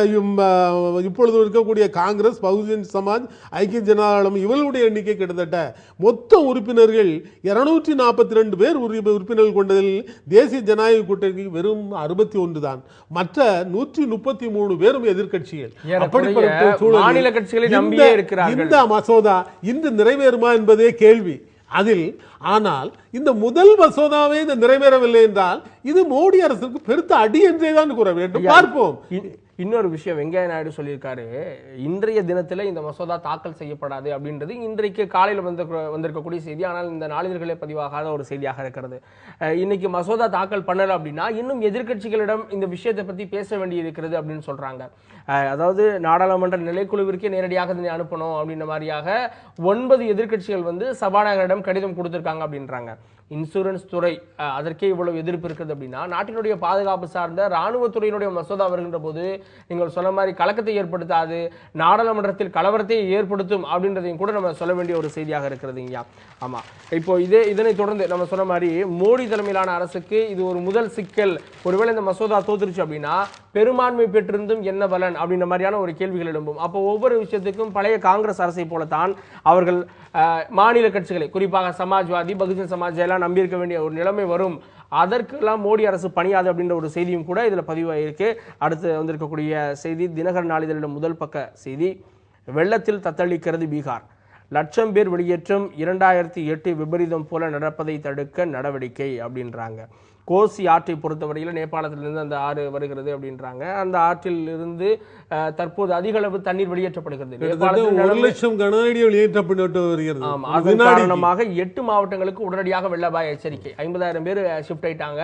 இப்பொழுது இருக்கக்கூடிய காங்கிரஸ் பகுஜன் சமாஜ் ஐக்கிய ஜனதாதளம் இவர்களுடைய எண்ணிக்கை கிட்டத்தட்ட மொத்த உறுப்பினர்கள் இருநூற்றி நாற்பத்தி ரெண்டு பேர் உறுப்பினர்கள் கொண்டதில் தேசிய ஜனநாயக கூட்டணி வெறும் அறுபத்தி ஒன்று தான். மற்ற நூற்றி முப்பத்தி மூணு பேரும் எதிர்க்கட்சிகள். ஏறக்குறைய அப்படிப்பட்ட மாநில கட்சிகளை இந்த- நம்பியே இருக்கிறார்கள். இந்த மசோதா இன்று நிறைவேறுமா என்பதே கேள்வி. அதில் ஆனால் இந்த முதல் மசோதாவே இது நிறைவேறவில்லை என்றால் இது மோடி அரசுக்கு பெருத்த அடி என்றே தான் கூற வேண்டும். பார்ப்போம். இன்னொரு விஷயம் வெங்கைய நாயுடு சொல்லியிருக்காரு இன்றைய தினத்தில் இந்த மசோதா தாக்கல் செய்யப்படாது அப்படின்றது இன்றைக்கு காலையில் வந்த வந்திருக்கக்கூடிய செய்தி. ஆனால் இந்த நாளிதழ்களே பதிவாகாத ஒரு செய்தியாக இருக்கிறது. இன்னைக்கு மசோதா தாக்கல் பண்ணலை அப்படின்னா இன்னும் எதிர்க்கட்சிகளிடம் இந்த விஷயத்தை பற்றி பேச வேண்டி இருக்கிறது அப்படின்னு சொல்கிறாங்க அதாவது நாடாளுமன்ற நிலைக்குழுவிற்கே நேரடியாக இதனை அனுப்பணும் அப்படின்ற மாதிரியாக ஒன்பது எதிர்க்கட்சிகள் வந்து சபாநாயகரிடம் கடிதம் கொடுத்துருக்காங்க அப்படின்றாங்க. இன்சூரன்ஸ் துறை அதற்கே இவ்வளவு எதிர்ப்பு இருக்குது அப்படின்னா நாட்டினுடைய பாதுகாப்பு சார்ந்த இராணுவத்துறையினுடைய மசோதா வருகின்ற போது நீங்கள் சொன்ன மாதிரி கலக்கத்தை ஏற்படுத்தாது நாடாளுமன்றத்தில் கலவரத்தை ஏற்படுத்தும் அப்படின்றதையும் கூட நம்ம சொல்ல வேண்டிய ஒரு செய்தியாக இருக்கிறது இங்கயா. ஆமாம் இப்போ இதே இதனை தொடர்ந்து நம்ம சொன்ன மாதிரி மோடி தலைமையிலான அரசுக்கு இது ஒரு முதல் சிக்கல். ஒருவேளை இந்த மசோதா தோத்துருச்சு அப்படின்னா பெரும்பான்மை பெற்றிருந்தும் என்ன பலன் அப்படின்ற மாதிரியான ஒரு கேள்விகள் எழும்பும். அப்போ ஒவ்வொரு விஷயத்துக்கும் பழைய காங்கிரஸ் அரசை போலத்தான் அவர்கள் மாநில கட்சிகளை குறிப்பாக சமாஜ்வாதி பகுஜன் சமாஜ் எல்லாம் நம்பியிருக்க வேண்டிய ஒரு நிலைமை வரும். அதற்கெல்லாம் மோடி அரசு பணியாது அப்படின்ற ஒரு செய்தியும் கூட இதுல பதிவாயிருக்கு. அடுத்து வந்திருக்கக்கூடிய செய்தி தினகர் நாளிதழிடம் முதல் பக்க செய்தி. வெள்ளத்தில் தத்தளிக்கிறது பீகார். லட்சம் பேர் வெளியேற்றம் இரண்டாயிரத்தி எட்டு விபரீதம் போல நடப்பதை தடுக்க நடவடிக்கை அப்படின்றாங்க. கோசி ஆற்றை பொறுத்தவரையில் நேபாளத்திலிருந்து அந்த ஆறு வருகிறது அப்படின்றாங்க. அந்த ஆற்றில் இருந்து தற்போது அதிக அளவு தண்ணீர் வெளியேற்றப்படுகிறது. லட்சம் கன அடி வெளியேற்றப்பட்டு வருகிறது அதன். காரணமாக எட்டு மாவட்டங்களுக்கு உடனடியாக வெள்ள அபாய எச்சரிக்கை. ஐம்பதாயிரம் பேர் ஷிஃப்ட் ஆயிட்டாங்க.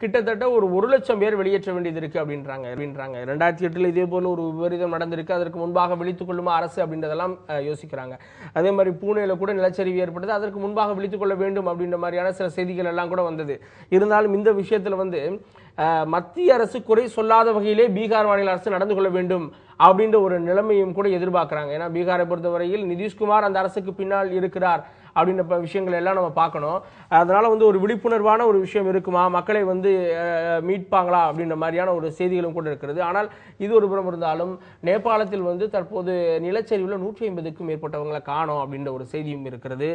கிட்டத்தட்ட ஒரு ஒரு லட்சம் பேர் வெளியேற்ற வேண்டியது இருக்கு அப்படின்றாங்க அப்படின்றாங்க. ரெண்டாயிரத்தி எட்டுல இதே போல ஒரு விபரீதம் நடந்திருக்கு. அதற்கு முன்பாக விழித்துக் கொள்ளுமா அரசு அப்படின்றதெல்லாம் யோசிக்கிறாங்க. அதே மாதிரி பூனேல கூட நிலச்சரிவு ஏற்பட்டது. அதற்கு முன்பாக விழித்துக் கொள்ள வேண்டும் அப்படின்ற மாதிரியான சில செய்திகள் எல்லாம் கூட வந்தது. இருந்தாலும் இந்த விஷயத்தில் வந்து மத்திய அரசு குறை சொல்லாத வகையிலே பீகார் மாநில அரசு நடந்து கொள்ள வேண்டும் அப்படின்ற ஒரு நிலைமையும் கூட எதிர்பார்க்கிறாங்க. ஏன்னா பீகாரை பொறுத்தவரையில் நிதிஷ்குமார் அந்த அரசுக்கு பின்னால் இருக்கிறார். அப்படின்ற விஷயங்கள் எல்லாம் நம்ம பார்க்கணும். அதனால வந்து ஒரு விழிப்புணர்வான ஒரு விஷயம் இருக்குமா? மக்களை வந்து மீட்பாங்களா? அப்படின்ற மாதிரியான ஒரு செய்திகளும் கூட இருக்கிறது. ஆனால் இது ஒரு புறம் இருந்தாலும் நேபாளத்தில் வந்து தற்போது நிலச்சரிவில் நூற்றி ஐம்பதுக்கும் மேற்பட்டவங்களை காணோம் அப்படின்ற ஒரு செய்தியும் இருக்கிறது.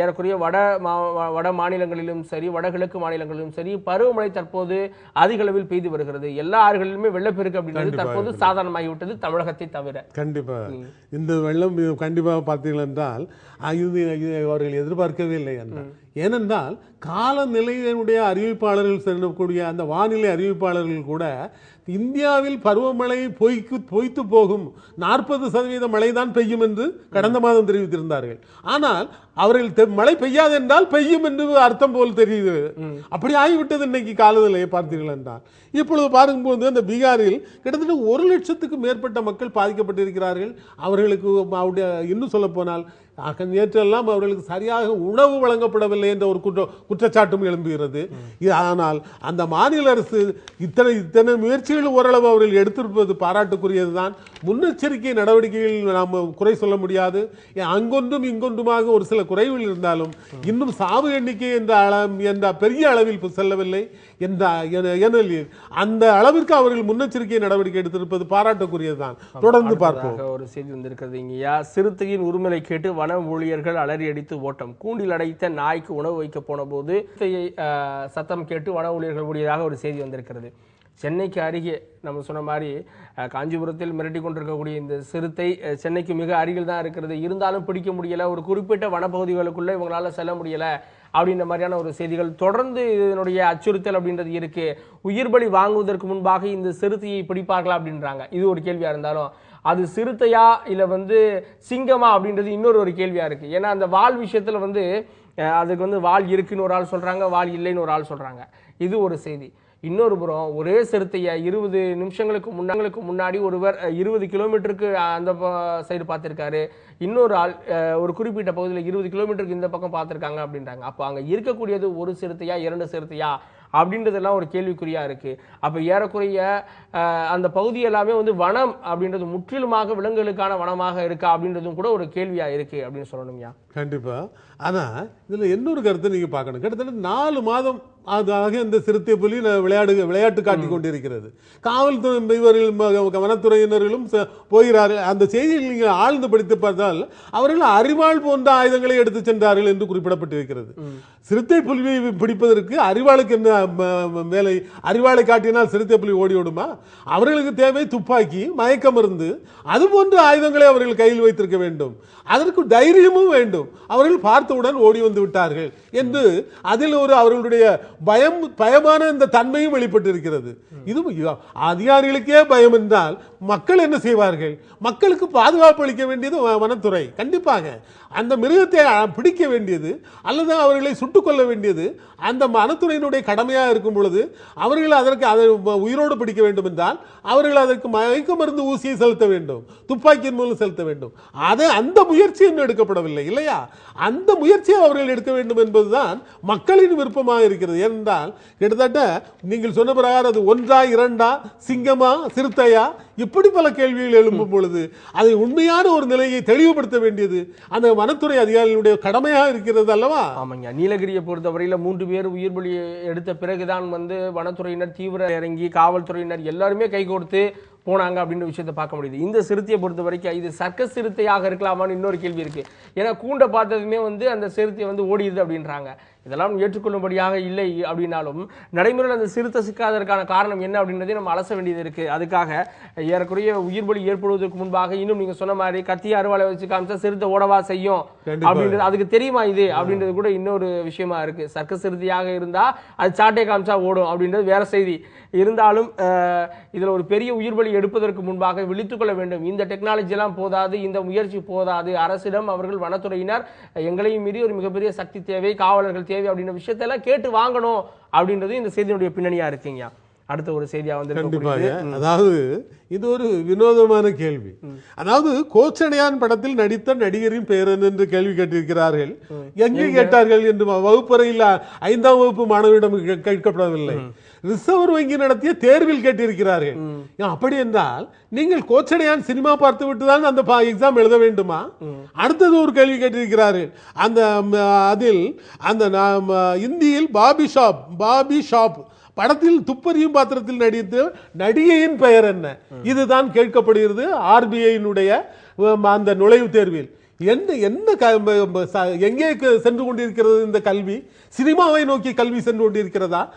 ஏறக்குறைய வட மா வட மாநிலங்களிலும் சரி வடகிழக்கு மாநிலங்களிலும் சரி பருவமழை தற்போது அதிக அளவில் பெய்து வருகிறது. எல்லா ஆறுகளிலுமே வெள்ளப்பெருக்கு அப்படின்றது தற்போது சாதாரணமாகிவிட்டது தமிழகத்தை தவிர. கண்டிப்பா. இந்த வெள்ளம் கண்டிப்பாக என்றால் இது இது அவர்கள் எதிர்பார்க்கவே இல்லை என்றார். ஏனென்றால் காலநிலையினுடைய அறிவிப்பாளர்கள் செல்லக்கூடிய அந்த வானிலை அறிவிப்பாளர்கள் கூட இந்தியாவில் பருவமழை பொய்க்கு பொய்த்து போகும் நாற்பது சதவீத மழை தான் பெய்யும் என்று கடந்த மாதம் தெரிவித்திருந்தார்கள். ஆனால் அவர்கள் மழை பெய்யாது என்றால் பெய்யும் என்று அர்த்தம் போல் தெரியுது. அப்படி ஆகிவிட்டது இன்னைக்கு காலநிலையை பார்த்தீர்கள் என்றால். இப்பொழுது பார்க்கும்போது அந்த பீகாரில் கிட்டத்தட்ட ஒரு லட்சத்துக்கு மேற்பட்ட மக்கள் பாதிக்கப்பட்டிருக்கிறார்கள். அவர்களுக்கு அவருடைய இன்னும் சொல்ல போனால் நேற்றெல்லாம் அவர்களுக்கு சரியாக உணவு வழங்கப்படவில்லை. என்ற ஒரு குற்ற குற்றச்சாட்டும் எழும்புகிறது. ஆனால் அந்த மாநில அரசு இத்தனை இத்தனை முயற்சிகள் ஓரளவு அவர்கள் எடுத்திருப்பது பாராட்டுக்குரியதுதான். முன்னெச்சரிக்கை நடவடிக்கைகள் நாம் குறை சொல்ல முடியாது. அங்கொன்றும் இங்கொன்றுமாக ஒரு சில குறைவில் இருந்தாலும் இன்னும் சாவு எண்ணிக்கை என்ற அள என்ற பெரிய அளவில் செல்லவில்லை. என்ற என- ஏனெனில் அந்த அளவிற்கு அவர்கள் முன்னெச்சரிக்கை நடவடிக்கை எடுத்திருப்பது பாராட்டுக்குரியதுதான். தொடர்ந்து பார்ப்போம். ஒரு செய்தி வந்திருக்கிறது இங்கேயா சிறுத்தையின் உரிமலை கேட்டு வன ஊழியர்கள் அலறி அடித்து ஓட்டம். கூண்டில் அடைத்த நாய்க்கு உணவு வைக்க போன போது சத்தம் கேட்டு வன ஊழியர்கள் ஓடியதாக ஒரு செய்தி வந்திருக்கிறது. சென்னைக்கு அருகே நம்ம சொன்ன மாதிரி காஞ்சிபுரத்தில் மிரட்டி கொண்டிருக்கக்கூடிய இந்த சிறுத்தை சென்னைக்கு மிக அருகில் தான் இருக்கிறது. இருந்தாலும் பிடிக்க முடியல. ஒரு குறிப்பிட்ட வனப்பகுதிகளுக்குள்ள இவங்களால செல்ல முடியல. அப்படின்ற மாதிரியான ஒரு செய்திகள். தொடர்ந்து இதனுடைய அச்சுறுத்தல் அப்படின்றது இருக்கு. உயிர் பலி வாங்குவதற்கு முன்பாக இந்த சிறுத்தையை பிடிப்பார்களா அப்படின்றாங்க. இது ஒரு கேள்வியா இருந்தாலும் அது சிறுத்தையா இல்ல வந்து சிங்கமா அப்படின்றது இன்னொரு ஒரு கேள்வியா இருக்கு. ஏன்னா அந்த வால் விஷயத்துல வந்து அதுக்கு வந்து வால் இருக்குன்னு ஒரு ஆள் சொல்றாங்க வால் இல்லைன்னு ஒரு ஆள் சொல்றாங்க. இது ஒரு செய்தி. இன்னொரு புறம் ஒரே சிறுத்தையை இருபது நிமிஷங்களுக்கு முன்னாங்களுக்கு முன்னாடி ஒருவர் இருபது கிலோமீட்டருக்கு அந்த சைடு பார்த்துருக்காரு. இன்னொரு ஆள் ஒரு குறிப்பிட்ட பகுதியில் இருபது கிலோமீட்டருக்கு இந்த பக்கம் பார்த்துருக்காங்க அப்படின்றாங்க. அப்போ அங்கே இருக்கக்கூடியது ஒரு சிறுத்தையா இரண்டு சிறுத்தையா அப்படின்றதெல்லாம் ஒரு கேள்விக்குறியாக இருக்குது அப்போ ஏறக்குறைய அந்த பகுதி எல்லாமே வந்து வனம் அப்படின்றது முற்றிலுமாக விலங்குகளுக்கான வனமாக இருக்கா அப்படின்றதும் கூட ஒரு கேள்வியாக இருக்குது அப்படின்னு சொல்லணும்யா. கண்டிப்பா. ஆனா இதுல இன்னொரு கருத்தை நீங்க பார்க்கணும். கிட்டத்தட்ட நாலு மாதம் அதாக இந்த சிறுத்தை புலி விளையாடு விளையாட்டு காட்டிக் கொண்டிருக்கிறது. காவல்துறை இவர்கள் வனத்துறையினர்களும் போகிறார்கள். அந்த செய்தியை நீங்கள் ஆழ்ந்து படித்து பார்த்தால் அவர்கள் அரிவாள் போன்ற ஆயுதங்களை எடுத்து சென்றார்கள் என்று குறிப்பிடப்பட்டிருக்கிறது. சிறுத்தை புலியை பிடிப்பதற்கு அரிவாளுக்கு என்ன வேலை? அரிவாளை காட்டினால் சிறுத்தை புலி ஓடி ஓடுமா? அவர்களுக்கு தேவை துப்பாக்கி மயக்க மருந்து. அது போன்ற ஆயுதங்களை அவர்கள் கையில் வைத்திருக்க வேண்டும். அதற்கு தைரியமும் வேண்டும். வேண்டும். அவர்கள் பார்த்தவுடன் ஓடி வந்து விட்டார்கள் என்று அதில் ஒரு அவர்களுடைய பயம் பயமான இந்த தன்மையும் வெளிப்பட்டிருக்கிறது. இது அதிகாரிகளுக்கே பயம் என்றால் மக்கள் என்ன செய்வார்கள்? மக்களுக்கு பாதுகாப்பு அளிக்க வேண்டியது வனத்துறை. கண்டிப்பாக. அந்த மிருகத்தை பிடிக்க வேண்டியது அல்லது அவர்களை சுட்டுக்கொள்ள வேண்டியது அந்த வனத்துறையினுடைய கடமையாக இருக்கும் பொழுது அவர்கள் அதற்கு அதை உயிரோடு பிடிக்க வேண்டும் என்றால் அவர்கள் அதற்கு மயக்க மருந்து ஊசியை செலுத்த வேண்டும். துப்பாக்கியின் மூலம் செலுத்த வேண்டும். அது அந்த முயற்சி இன்னும் எடுக்கப்படவில்லை. இல்லையா? அந்த முயற்சியை அவர்கள் எடுக்க வேண்டும் என்பதுதான் மக்களின் விருப்பமாக இருக்கிறது. ஏனென்றால் கிட்டத்தட்ட நீங்கள் சொன்ன பிரகாரம் அது ஒன்றா இரண்டா சிங்கமா சிறுத்தையா? இப்படி பல கேள்விகள் எழும்பும் பொழுது அதை உண்மையான ஒரு நிலையை தெளிவுபடுத்த வேண்டியது அந்த வனத்துறை அதிகாரிகளுடைய கடமையாக இருக்கிறது அல்லவா? ஆமாங்க. நீலகிரியை பொறுத்தவரையில் மூன்று பேர் உயிர் பலி எடுத்த பிறகுதான் வந்து வனத்துறையினர் தீவிர இறங்கி காவல்துறையினர் எல்லாருமே கை கொடுத்து போனாங்க அப்படின்ற விஷயத்தை பார்க்க முடியுது. இந்த சிறுத்தையை பொறுத்த வரைக்கும் இது சர்க்கஸ் சிறுத்தையாக இருக்கலாமான்னு இன்னொரு கேள்வி இருக்குது ஏன்னா கூண்டை பார்த்ததுமே வந்து அந்த சிறுத்தை வந்து ஓடிடுது அப்படின்றாங்க. இதெல்லாம் ஏற்றுக்கொள்ளும்படியாக இல்லை அப்படின்னாலும் நடைமுறையில் அந்த சிறுத்தை சிக்காததற்கான காரணம் என்ன அப்படின்றதை நம்ம அலச வேண்டியது இருக்கு. அதுக்காக ஏறக்குறைய உயிர் பலி ஏற்படுவதற்கு முன்பாக இன்னும் நீங்க சொன்ன மாதிரி கத்தி அறுவாலை வச்சு காமிச்சா சிறுத்தை ஓடவா செய்யும். அப்படின்றது அதுக்கு தெரியுமா இது? அப்படின்றது கூட இன்னொரு விஷயமா இருக்கு. சர்க்கஸ் இறுதியாக இருந்தா அது சாட்டை காமிச்சா ஓடும் அப்படின்றது வேற செய்தி. இருந்தாலும் இதுல ஒரு பெரிய உயிர் பலி எடுப்பதற்கு முன்பாக விழித்துக் கொள்ள வேண்டும். இந்த டெக்னாலஜி எல்லாம் போதாது இந்த முயற்சி போதாது. அரசிடம் அவர்கள் வனத்துறையினர் எங்களையும் மீறி ஒரு மிகப்பெரிய சக்தி தேவை காவலர்கள் தேவை அப்படின்ற விஷயத்தெல்லாம் கேட்டு வாங்கணும் அப்படின்றது இந்த செய்தியினுடைய பின்னணியா இருக்குங்க. அடுத்த ஒரு செய்தியா வந்து கண்டிப்பாக அதாவது இது ஒரு வினோதமான கேள்வி. அதாவது கோச்சடையான் படத்தில் நடித்த நடிகரின் பெயர் என்ன என்று கேள்வி கேட்டிருக்கிறார்கள். எங்கே கேட்டார்கள் என்று வகுப்பறையில் ஐந்தாம் வகுப்பு மாணவரிடம் கேட்கப்படவில்லை. ரிசர்வ் வங்கி நடத்திய தேர்வில் கேட்டிருக்கிறார்கள். அப்படி என்றால் நீங்கள் கோச்சடையான் சினிமா பார்த்து விட்டு தான் அந்த எக்ஸாம் எழுத வேண்டுமா? அடுத்தது ஒரு கேள்வி கேட்டிருக்கிறார்கள். அந்த அதில் அந்த இந்தியில் பாபி ஷாப் பாபி ஷாப் படத்தில் துப்பறியும் பாத்திரத்தில் நடித்து நடிகையின் பெயர் என்ன? இதுதான் கேட்கப்படுகிறது ஆர்பிஐனுடைய அந்த நுழைவுத் தேர்வில். என்ன ச- எங்கே சென்று கொண்டிருக்கிறது இந்த கல்வி? சினிமாவை நோக்கி கல்வி சென்று கொண்டிருக்கிறதா?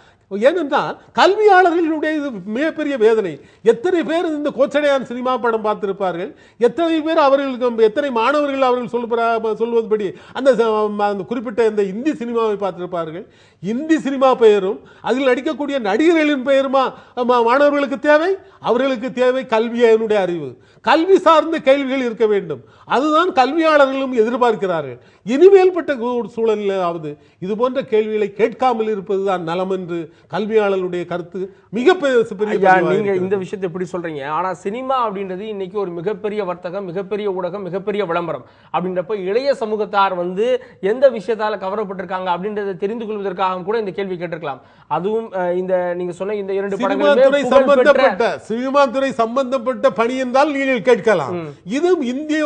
ஏனென்றால் கல்வியாளர்களுடைய இது மிகப்பெரிய வேதனை. எத்தனை பேர் இந்த கோச்சடையான் சினிமா படம் பார்த்திருப்பார்கள்? எத்தனை பேர் அவர்களுக்கு எத்தனை மாணவர்கள் அவர்கள் சொல்லுற சொல்வதுபடி அந்த அந்த குறிப்பிட்ட இந்த இந்தி சினிமாவை பார்த்திருப்பார்கள்? இந்தி சினிமா பெயரும் அதில் நடிக்கக்கூடிய நடிகர்களின் பெயருமா மாணவர்களுக்கு தேவை? அவர்களுக்கு தேவை கல்வியனுடைய அறிவு. கல்வி சார்ந்த கேள்விகள் இருக்க வேண்டும். அதுதான் கல்வியாளர்களும் எதிர்பார்க்கிறார்கள். இனிமேல்பட்ட ஒரு சூழலிலாவது இது போன்ற கேள்விகளை கேட்காமல் இருப்பதுதான் நலம் என்று கல்வியாளர்களுடைய கருத்து மிக பெரிய ஐயா பதிவாக நீங்க இருக்கிறது. இந்த விஷயத்தை எப்படி சொல்றீங்க? ஆனா சினிமா அப்படின்றது இன்னைக்கு ஒரு மிகப்பெரிய வர்த்தகம் மிகப்பெரிய ஊடகம் மிகப்பெரிய விளம்பரம். அப்படின்றப்ப இளைய சமூகத்தார் வந்து எந்த விஷயத்தால கவரப்பட்டிருக்காங்க அப்படின்றத தெரிந்து கொள்வதற்காக கூட இந்த கேள்வி கேட்டிருக்கலாம். அதுவும் இந்த நீங்க சொன்ன இந்த இரண்டு படங்களுமே சம்பந்தப்பட்ட சினிமா துறை சம்பந்தப்பட்ட பணி என்றால் நீங்கள் கேட்கலாம். இதுவும் இந்திய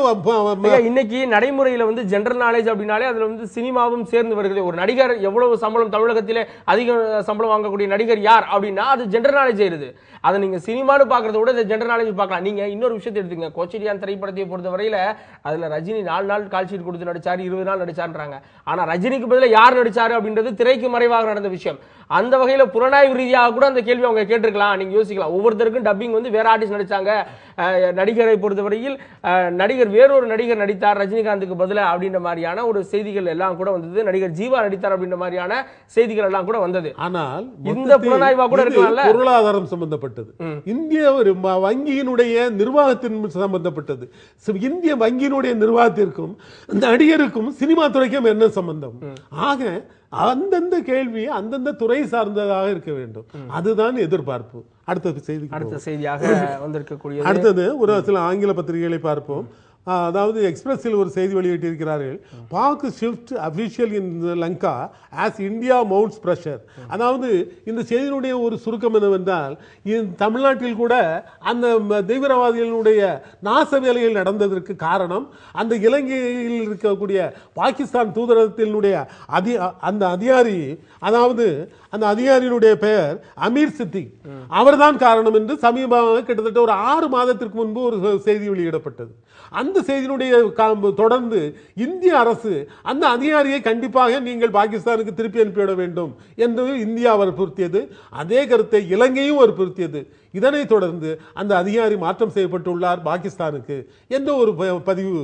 இன்னைக்கு நடைமுறையில வந்து ஜெனரல் நாலேஜ் அப்படின்னாலே அதுல வந்து சினிமாவும் சேர்ந்து வருகிறது. ஒரு நடிகர் எவ்வளவு சம்பளம் தமிழகத்திலே அதிக சம்பளம் வாங்கக்கூடிய நடிகர் யார் அப்படின்னா அது ஜெனரல் நாலேஜ் ஆயிருது. அதை நீங்க சினிமான்னு பாக்குறத விட இந்த ஜெனரல் நாலேஜ் பார்க்கலாம். நீங்க இன்னொரு விஷயத்தை எடுத்துங்க கோச்சரியான் திரைப்படத்தை பொறுத்த வரையில அதுல ரஜினி நாலு நாள் கால் ஷீட் கொடுத்து நடிச்சாரு இருபது நாள் நடிச்சாருன்றாங்க. ஆனா ரஜினிக்கு பதிலா யார் நடிச்சாரு அப்படின்றது திரைக்கு மறைவாக நடந்த விஷயம். அந்த வகையில புலனாய்வு ரீதியாக கூட அந்த கேள்வி அவங்க கேட்டிருக்கலாம். நீங்க யோசிக்கலாம். ஒவ்வொருத்தருக்கும் டப்பிங் வந்து வேற ஆர்டிஸ்ட் நடிச்சாங்க. அஹ், நடிகரை பொறுத்தவரையில் நடிகர் வேறொரு நடிகர் நடித்தார் ரஜினிகாந்துக்கு பதிலா அப்படின்ற மாதிரியான ஒரு செய்திகள் எல்லாம் கூட வந்தது. நடிகர் ஜீவா நடித்தார் அப்படின்ற மாதிரியான செய்திகள் எல்லாம் கூட வந்தது. ஆனால் இந்த புலனாய்வா கூட இருக்கலாம்ல? பொருளாதாரம் சம்பந்தப்பட்டது. இந்திய ஒரு வங்கியினுடைய நிர்வாகத்தின் சம்பந்தப்பட்டது. இந்திய வங்கியினுடைய நிர்வாகத்திற்கும் நடிகருக்கும் சினிமா துறைக்கும் என்ன சம்பந்தம்? ஆக அந்தந்த கேள்வி அந்தந்த துறை சார்ந்ததாக இருக்க வேண்டும். அதுதான் எதிர்பார்ப்பு. அடுத்த செய்தி அடுத்த செய்தியாக வந்திருக்கக்கூடிய அடுத்தது ஒரு சில ஆங்கில பத்திரிகைகளை பார்ப்போம். அதாவது எக்ஸ்பிரஸில் ஒரு செய்தி வெளியிட்டிருக்கிறார்கள். Pak shift official in Lanka as India mounts pressure அதாவது இந்த செய்தியினுடைய ஒரு சுருக்கம் என்னவென்றால் தமிழ்நாட்டில் கூட அந்த தீவிரவாதிகளுடைய நாச வேலைகள் நடந்ததற்கு காரணம் அந்த இலங்கையில் இருக்கக்கூடிய பாகிஸ்தான் தூதரகத்தினுடைய அதி அந்த அதிகாரி அதாவது அந்த அதிகாரியினுடைய பெயர் அமீர் சித்திக். அவர்தான் காரணம் என்று சமீபமாக கிட்டத்தட்ட ஒரு ஆறு மாதத்திற்கு முன்பு ஒரு செய்தி வெளியிடப்பட்டது. அந்த செய்தியினுடைய தொடர்ந்து இந்திய அரசு அந்த அதிகாரியை கண்டிப்பாக நீங்கள் பாகிஸ்தானுக்கு திருப்பி அனுப்பிவிட வேண்டும் என்று இந்தியா வற்புறுத்தியது. அதே கருத்தை இலங்கையும் வற்புறுத்தியது. இதனைத் தொடர்ந்து அந்த அதிகாரி மாற்றம் செய்யப்பட்டுள்ளார் பாகிஸ்தானுக்கு. என்ற ஒரு பதிவு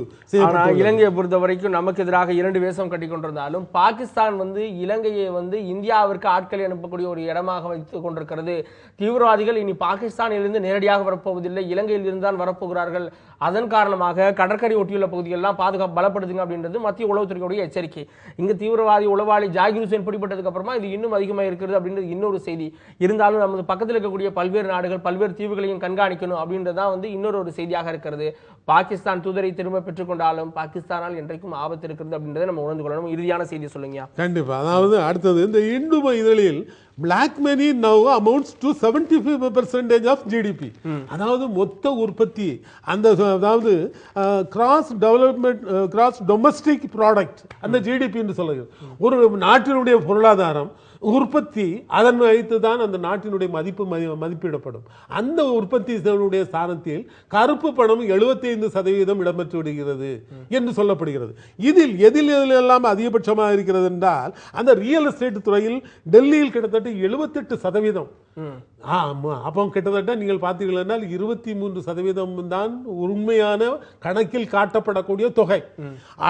இலங்கையை பொறுத்த வரைக்கும் நமக்கு எதிராக இரண்டு வேஷம் கட்டி கொண்டிருந்தாலும் பாகிஸ்தான் வந்து இலங்கையை வந்து இந்தியாவிற்கு ஆட்களை அனுப்பக்கூடிய ஒரு இடமாக வைத்துக் கொண்டிருக்கிறது. தீவிரவாதிகள் இனி பாகிஸ்தானிலிருந்து நேரடியாக வரப்போவதில்லை. இலங்கையில் இருந்துதான் வரப்போகிறார்கள். அதன் காரணமாக கடற்கரை ஒட்டியுள்ள பகுதிகளெல்லாம் பாதுகாப்பு பலப்படுத்துங்க அப்படின்றது மத்திய உளவுத்துறையுடைய எச்சரிக்கை. இங்கே தீவிரவாதி உளவாளி ஜாகிர் ஹுசேன் பிடிபட்டதுக்கு அப்புறமா இது இன்னும் அதிகமாக இருக்கிறது அப்படின்றது இன்னொரு செய்தி. இருந்தாலும் நமது பக்கத்தில் இருக்கக்கூடிய பல்வேறு நாடுகள் பல்வேறு தீவுகளையும் கண்காணிக்கணும் அப்படின்றது தான் வந்து இன்னொரு ஒரு செய்தியாக இருக்கிறது. பாகிஸ்தான் தூதரை திரும்ப பெற்றுக்கொண்டாலும் பாகிஸ்தானால் என்றைக்கும் ஆபத்து இருக்கிறது அப்படின்றத நம்ம உணர்ந்து கொள்ளணும். இறுதியான செய்தி சொல்லுங்க கண்டிப்பா. அதாவது அடுத்தது இந்த இந்து இதழில் black money now amounts to seventy five percentage of GDP அதாவது மொத்த உற்பத்தி அந்த அதாவது gross development gross domestic product அந்த ஜிடிபி என்று சொல்லுகிறது ஒரு நாட்டினுடைய பொருளாதாரம் உற்பத்தி அதன் வைத்து தான் அந்த நாட்டினுடைய மதிப்பு மதி- மதிப்பிடப்படும். அந்த உற்பத்தி ஸ்தானத்தில் கருப்பு பணம் 75% சதவீதம் இடம்பெற்று விடுகிறது என்று சொல்லப்படுகிறது. இதில் எதில் எதிலெல்லாம் அதிகபட்சமாக இருக்கிறது என்றால் அந்த ரியல் எஸ்டேட் துறையில் டெல்லியில் கிட்டத்தட்ட 78% சதவீதம் ஆமா அப்போ கிட்டத்தட்ட நீங்கள் பார்த்தீர்கள் என்றால் இருபத்தி மூன்று சதவீதம் தான் உண்மையான கணக்கில் காட்டப்படக்கூடிய தொகை.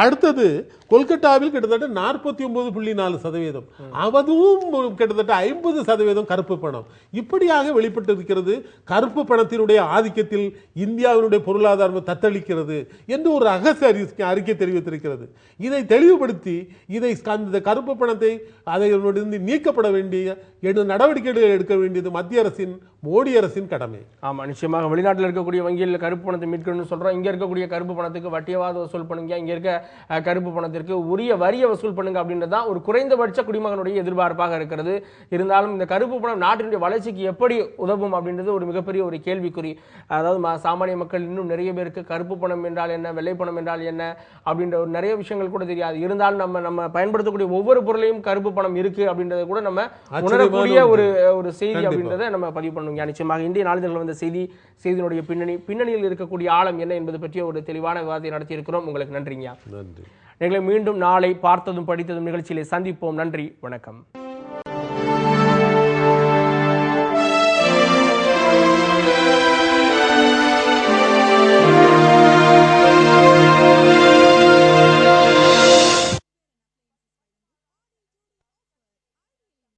அடுத்தது கொல்கட்டாவில் கிட்டத்தட்ட நாற்பத்தி ஒன்பது புள்ளி நாலு சதவீதம். அதுவும் கிட்டத்தட்ட ஐம்பது சதவீதம் கருப்பு பணம். இப்படியாக வெளிப்பட்டிருக்கிறது கருப்பு பணத்தினுடைய ஆதிக்கத்தில் இந்தியாவினுடைய பொருளாதாரம் தத்தளிக்கிறது என்று ஒரு ரகசிய அறிக்கை அறிக்கை தெரிவித்திருக்கிறது. இதை தெளிவுபடுத்தி இதை அந்த கருப்பு பணத்தை அதை நீக்கப்பட வேண்டிய எடு- நடவடிக்கைகள் எடுக்க வேண்டியது மத்திய அரசின் மோடி அரசின் கடமை. ஆமா நிச்சயமாக வெளிநாட்டில் இருக்கக்கூடிய வங்கியில் கருப்பு பணத்தை மீட்கணும்னு சொல்றோம். இங்க இருக்கக்கூடிய கருப்பு பணத்துக்கு வட்டியவாத வசூல் பண்ணுங்க. இங்க இருக்க கருப்பு பணத்திற்கு உரிய வரியை வசூல் பண்ணுங்க அப்படின்றது தான் ஒரு குறைந்தபட்ச குடிமகனுடைய எதிர்பார்ப்பாக இருக்கிறது. இருந்தாலும் இந்த கருப்பு பணம் நாட்டினுடைய வளர்ச்சிக்கு எப்படி உதவும் அப்படின்றது ஒரு மிகப்பெரிய ஒரு கேள்விக்குறி. அதாவது சாமானிய மக்கள் இன்னும் நிறைய பேருக்கு கருப்பு பணம் என்றால் என்ன வெள்ளை பணம் என்றால் என்ன அப்படின்ற ஒரு நிறைய விஷயங்கள் கூட தெரியாது. இருந்தாலும் நம்ம நம்ம பயன்படுத்தக்கூடிய ஒவ்வொரு பொருளையும் கருப்பு பணம் இருக்கு அப்படின்றத கூட நம்ம உணரக்கூடிய ஒரு ஒரு செய்தி. அப்படின்றத நம்ம பதிவு பண்ணுங்க நிச்சயமாக இந்திய நாளிதழில் வந்த செய்தி செய்தியினுடைய பின்னணி பின்னணியில் இருக்கக்கூடிய ஆழம் என்ன என்பது பற்றிய ஒரு தெளிவான விவாதத்தை நடத்தி இருக்கிறோம். உங்களுக்கு நன்றிங்க நன்றி. எங்களை மீண்டும் நாளை பார்த்ததும் படித்ததும் நிகழ்ச்சியிலே சந்திப்போம். நன்றி. வணக்கம்.